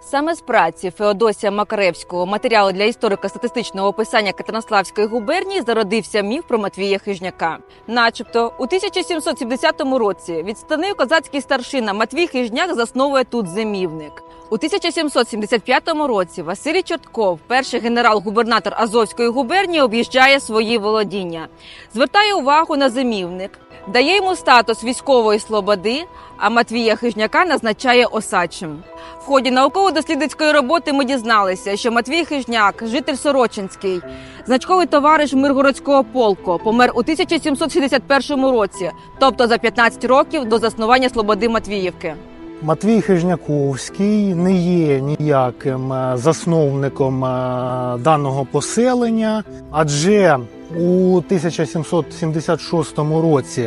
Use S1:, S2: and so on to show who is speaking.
S1: Саме з праці Феодосія Макаревського матеріалу для історико-статистичного описання Катеринославської губернії зародився міф про Матвія Хижняка. Начебто, у 1770 році відставний козацький старшина Матвій Хижняк засновує тут зимівник. У 1775 році Василій Чортков, перший генерал-губернатор Азовської губернії, об'їжджає свої володіння, звертає увагу на зимівник, дає йому статус військової слободи, а Матвія Хижняка назначає осадчим. В ході науково-дослідницької роботи ми дізналися, що Матвій Хижняк, житель Сорочинський, значковий товариш Миргородського полку, помер у 1761 році, тобто за 15 років до заснування Слободи Матвіївки.
S2: Матвій Хижняковський не є ніяким е, засновником е, даного поселення, адже у 1776 році